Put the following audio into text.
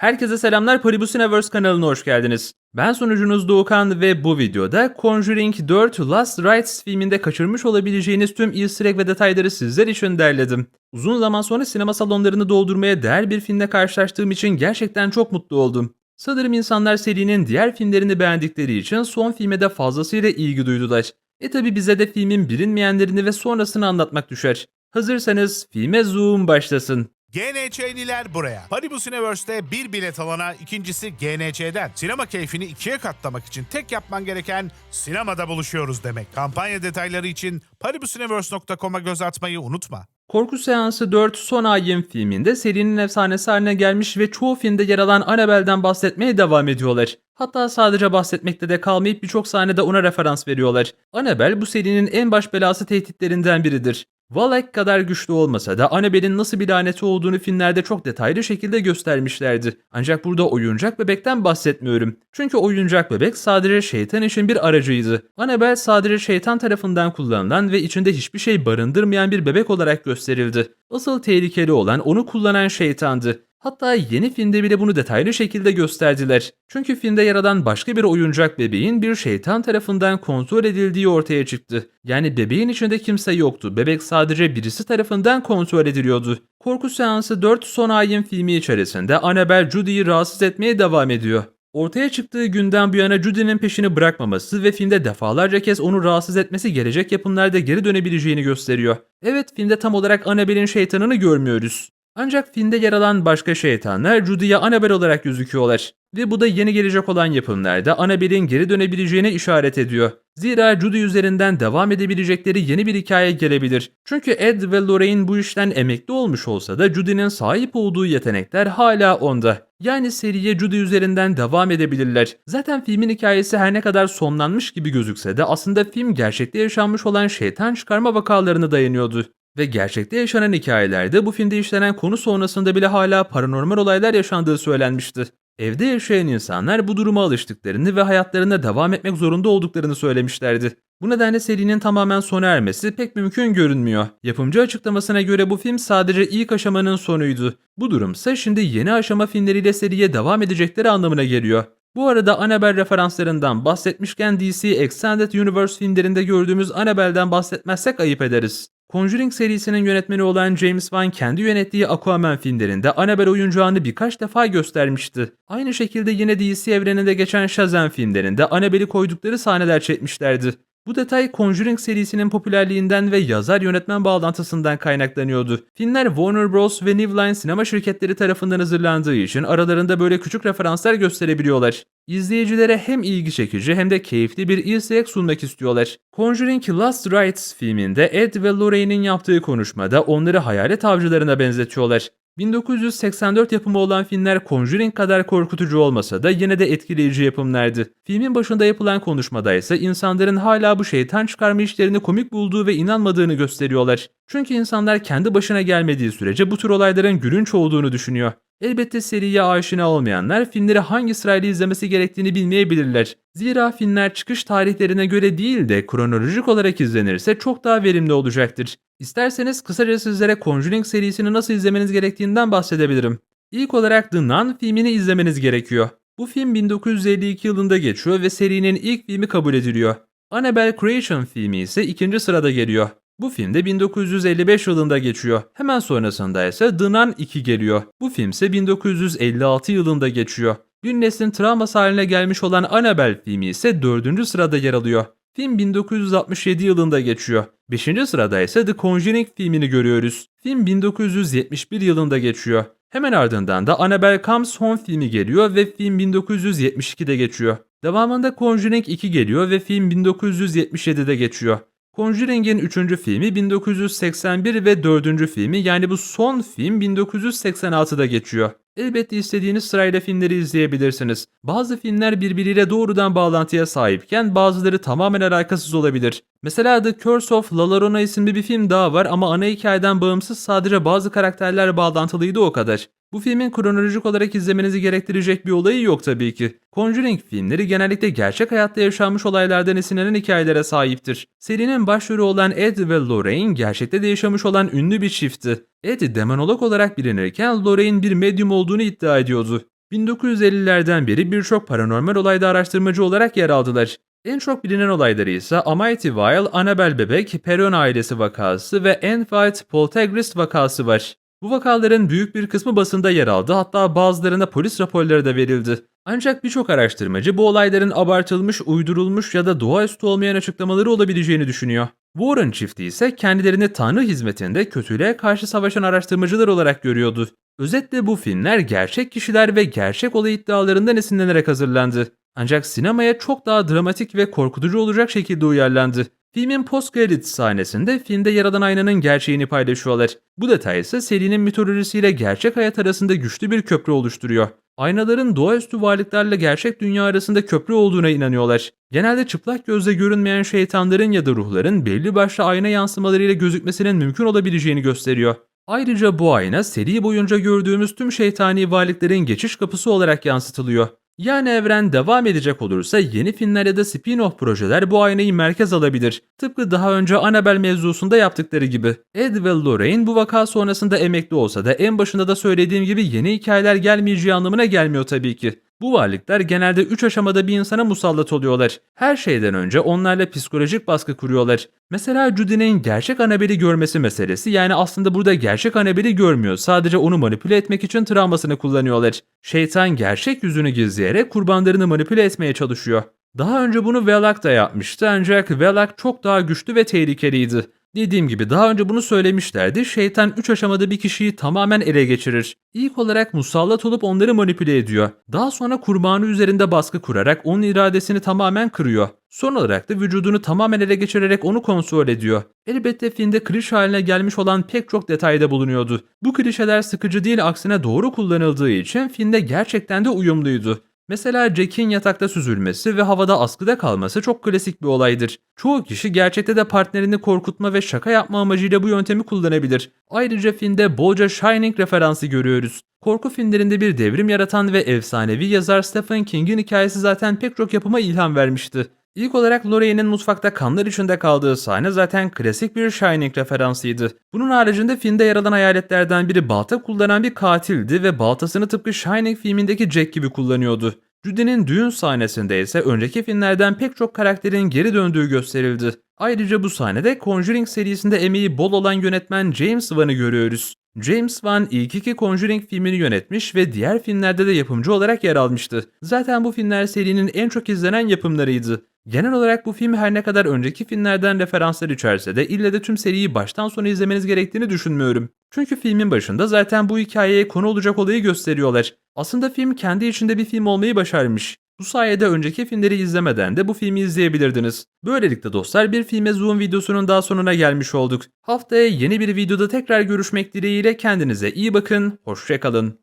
Herkese selamlar Polybus Universe kanalına hoş geldiniz. Ben sunucunuz Doğukan ve bu videoda Conjuring 4 Last Rites filminde kaçırmış olabileceğiniz tüm easter egg ve detayları sizler için derledim. Uzun zaman sonra sinema salonlarını doldurmaya değer bir filmle karşılaştığım için gerçekten çok mutlu oldum. Sanırım insanlar serinin diğer filmlerini beğendikleri için son filme de fazlasıyla ilgi duydular. E tabi bize de filmin bilinmeyenlerini ve sonrasını anlatmak düşer. Hazırsanız filme zoom başlasın. GNÇ'liler buraya. Paribus Universe'de bir bilet alana ikincisi GNÇ'den. Sinema keyfini ikiye katlamak için tek yapman gereken sinemada buluşuyoruz demek. Kampanya detayları için paribusuniverse.com'a göz atmayı unutma. Korku Seansı 4 Son Ayın filminde serinin efsanesi haline gelmiş ve çoğu filmde yer alan Annabelle'den bahsetmeye devam ediyorlar. Hatta sadece bahsetmekte de kalmayıp birçok sahnede ona referans veriyorlar. Annabelle bu serinin en baş belası tehditlerinden biridir. Valak kadar güçlü olmasa da Annabelle'in nasıl bir laneti olduğunu filmlerde çok detaylı şekilde göstermişlerdi. Ancak burada oyuncak bebekten bahsetmiyorum. Çünkü oyuncak bebek sadece şeytan için bir aracıydı. Annabelle sadece şeytan tarafından kullanılan ve içinde hiçbir şey barındırmayan bir bebek olarak gösterildi. Asıl tehlikeli olan onu kullanan şeytandı. Hatta yeni filmde bile bunu detaylı şekilde gösterdiler. Çünkü filmde yer alan başka bir oyuncak bebeğin bir şeytan tarafından kontrol edildiği ortaya çıktı. Yani bebeğin içinde kimse yoktu. Bebek sadece birisi tarafından kontrol ediliyordu. Korku Seansı 4 Son Ayın filmi içerisinde Annabelle Judy'yi rahatsız etmeye devam ediyor. Ortaya çıktığı günden bu yana Judy'nin peşini bırakmaması ve filmde defalarca kez onu rahatsız etmesi gelecek yapımlarda geri dönebileceğini gösteriyor. Evet filmde tam olarak Annabelle'in şeytanını görmüyoruz. Ancak filmde yer alan başka şeytanlar Judy'ye Annabelle olarak gözüküyorlar. Ve bu da yeni gelecek olan yapımlarda Annabelle'in geri dönebileceğine işaret ediyor. Zira Judy üzerinden devam edebilecekleri yeni bir hikaye gelebilir. Çünkü Ed ve Lorraine bu işten emekli olmuş olsa da Judy'nin sahip olduğu yetenekler hala onda. Yani seriye Judy üzerinden devam edebilirler. Zaten filmin hikayesi her ne kadar sonlanmış gibi gözükse de aslında film gerçekte yaşanmış olan şeytan çıkarma vakalarına dayanıyordu. Ve gerçekte yaşanan hikayelerde bu filmde işlenen konu sonrasında bile hala paranormal olaylar yaşandığı söylenmişti. Evde yaşayan insanlar bu duruma alıştıklarını ve hayatlarına devam etmek zorunda olduklarını söylemişlerdi. Bu nedenle serinin tamamen sona ermesi pek mümkün görünmüyor. Yapımcı açıklamasına göre bu film sadece ilk aşamanın sonuydu. Bu durumsa şimdi yeni aşama filmleriyle seriye devam edecekleri anlamına geliyor. Bu arada Annabelle referanslarından bahsetmişken DC Extended Universe filmlerinde gördüğümüz Annabelle'den bahsetmezsek ayıp ederiz. Conjuring serisinin yönetmeni olan James Wan kendi yönettiği Aquaman filmlerinde Annabelle oyuncağını birkaç defa göstermişti. Aynı şekilde yine DC evreninde geçen Shazam filmlerinde Annabelle'i koydukları sahneler çekmişlerdi. Bu detay Conjuring serisinin popülerliğinden ve yazar yönetmen bağlantısından kaynaklanıyordu. Filmler Warner Bros. ve New Line sinema şirketleri tarafından hazırlandığı için aralarında böyle küçük referanslar gösterebiliyorlar. İzleyicilere hem ilgi çekici hem de keyifli bir easter egg sunmak istiyorlar. Conjuring Last Rites filminde Ed ve Lorraine'in yaptığı konuşmada onları hayalet avcılarına benzetiyorlar. 1984 yapımı olan filmler Conjuring kadar korkutucu olmasa da yine de etkileyici yapımlardı. Filmin başında yapılan konuşmada ise insanların hala bu şeytan çıkarma işlerini komik bulduğu ve inanmadığını gösteriyorlar. Çünkü insanlar kendi başına gelmediği sürece bu tür olayların gülünç olduğunu düşünüyor. Elbette seriye aşina olmayanlar filmleri hangi sırayla izlemesi gerektiğini bilmeyebilirler. Zira filmler çıkış tarihlerine göre değil de kronolojik olarak izlenirse çok daha verimli olacaktır. İsterseniz kısaca sizlere Conjuring serisini nasıl izlemeniz gerektiğinden bahsedebilirim. İlk olarak The Nun filmini izlemeniz gerekiyor. Bu film 1952 yılında geçiyor ve serinin ilk filmi kabul ediliyor. Annabelle Creation filmi ise ikinci sırada geliyor. Bu film de 1955 yılında geçiyor. Hemen sonrasında ise The Nun 2 geliyor. Bu film ise 1956 yılında geçiyor. Bir neslin travması haline gelmiş olan Annabelle filmi ise 4. sırada yer alıyor. Film 1967 yılında geçiyor. 5. sırada ise The Conjuring filmini görüyoruz. Film 1971 yılında geçiyor. Hemen ardından da Annabelle Comes Home filmi geliyor ve film 1972'de geçiyor. Devamında Conjuring 2 geliyor ve film 1977'de geçiyor. Conjuring'in 3. filmi 1981 ve 4. filmi yani bu son film 1986'da geçiyor. Elbette istediğiniz sırayla filmleri izleyebilirsiniz. Bazı filmler birbiriyle doğrudan bağlantıya sahipken bazıları tamamen alakasız olabilir. Mesela The Curse of La Llorona isimli bir film daha var ama ana hikayeden bağımsız sadece bazı karakterler bağlantılıydı o kadar. Bu filmin kronolojik olarak izlemenizi gerektirecek bir olayı yok tabii ki. Conjuring filmleri genellikle gerçek hayatta yaşanmış olaylardan esinlenen hikayelere sahiptir. Serinin başrolü olan Ed ve Lorraine gerçekte de yaşamış olan ünlü bir çiftti. Ed demonolog olarak bilinirken Lorraine bir medyum olduğunu iddia ediyordu. 1950'lerden beri birçok paranormal olayda araştırmacı olarak yer aldılar. En çok bilinen olayları ise Amityville, Annabelle bebek, Perron ailesi vakası ve Enfield Poltergeist vakası var. Bu vakaların büyük bir kısmı basında yer aldı hatta bazılarına polis raporları da verildi. Ancak birçok araştırmacı bu olayların abartılmış, uydurulmuş ya da doğaüstü olmayan açıklamaları olabileceğini düşünüyor. Warren çifti ise kendilerini Tanrı hizmetinde kötülüğe karşı savaşan araştırmacılar olarak görüyordu. Özetle bu filmler gerçek kişiler ve gerçek olay iddialarından esinlenerek hazırlandı. Ancak sinemaya çok daha dramatik ve korkutucu olacak şekilde uyarlandı. Filmin post credits sahnesinde filmde yer alan aynanın gerçeğini paylaşıyorlar. Bu detay ise serinin mitolojisiyle gerçek hayat arasında güçlü bir köprü oluşturuyor. Aynaların doğaüstü varlıklarla gerçek dünya arasında köprü olduğuna inanıyorlar. Genelde çıplak gözle görünmeyen şeytanların ya da ruhların belli başlı ayna yansımalarıyla gözükmesinin mümkün olabileceğini gösteriyor. Ayrıca bu ayna seri boyunca gördüğümüz tüm şeytani varlıkların geçiş kapısı olarak yansıtılıyor. Yani evren devam edecek olursa yeni filmler ya da spin-off projeler bu aynayı merkez alabilir. Tıpkı daha önce Annabelle mevzusunda yaptıkları gibi. Ed ve Lorraine bu vaka sonrasında emekli olsa da en başında da söylediğim gibi yeni hikayeler gelmeyeceği anlamına gelmiyor tabii ki. Bu varlıklar genelde 3 aşamada bir insana musallat oluyorlar. Her şeyden önce onlarla psikolojik baskı kuruyorlar. Mesela Judy'nin gerçek Annabelle'i görmesi meselesi yani aslında burada gerçek Annabelle'i görmüyor. Sadece onu manipüle etmek için travmasını kullanıyorlar. Şeytan gerçek yüzünü gizleyerek kurbanlarını manipüle etmeye çalışıyor. Daha önce bunu Velak da yapmıştı ancak Velak çok daha güçlü ve tehlikeliydi. Dediğim gibi daha önce bunu söylemişlerdi. Şeytan 3 aşamada bir kişiyi tamamen ele geçirir. İlk olarak musallat olup onları manipüle ediyor. Daha sonra kurbanı üzerinde baskı kurarak onun iradesini tamamen kırıyor. Son olarak da vücudunu tamamen ele geçirerek onu kontrol ediyor. Elbette filmde klişe haline gelmiş olan pek çok detayda bulunuyordu. Bu klişeler sıkıcı değil aksine doğru kullanıldığı için filmde gerçekten de uyumluydu. Mesela Jack'in yatakta süzülmesi ve havada askıda kalması çok klasik bir olaydır. Çoğu kişi gerçekte de partnerini korkutma ve şaka yapma amacıyla bu yöntemi kullanabilir. Ayrıca filmde bolca Shining referansı görüyoruz. Korku filmlerinde bir devrim yaratan ve efsanevi yazar Stephen King'in hikayesi zaten pek çok yapıma ilham vermişti. İlk olarak Lorraine'in mutfakta kanlar içinde kaldığı sahne zaten klasik bir Shining referansıydı. Bunun haricinde filmde yer alan hayaletlerden biri balta kullanan bir katildi ve baltasını tıpkı Shining filmindeki Jack gibi kullanıyordu. Judy'nin düğün sahnesinde ise önceki filmlerden pek çok karakterin geri döndüğü gösterildi. Ayrıca bu sahnede Conjuring serisinde emeği bol olan yönetmen James Wan'ı görüyoruz. James Wan ilk iki Conjuring filmini yönetmiş ve diğer filmlerde de yapımcı olarak yer almıştı. Zaten bu filmler serinin en çok izlenen yapımlarıydı. Genel olarak bu film her ne kadar önceki filmlerden referanslar içerse de ille de tüm seriyi baştan sona izlemeniz gerektiğini düşünmüyorum. Çünkü filmin başında zaten bu hikayeye konu olacak olayı gösteriyorlar. Aslında film kendi içinde bir film olmayı başarmış. Bu sayede önceki filmleri izlemeden de bu filmi izleyebilirdiniz. Böylelikle dostlar bir filme zoom videosunun daha sonuna gelmiş olduk. Haftaya yeni bir videoda tekrar görüşmek dileğiyle kendinize iyi bakın, hoşçakalın.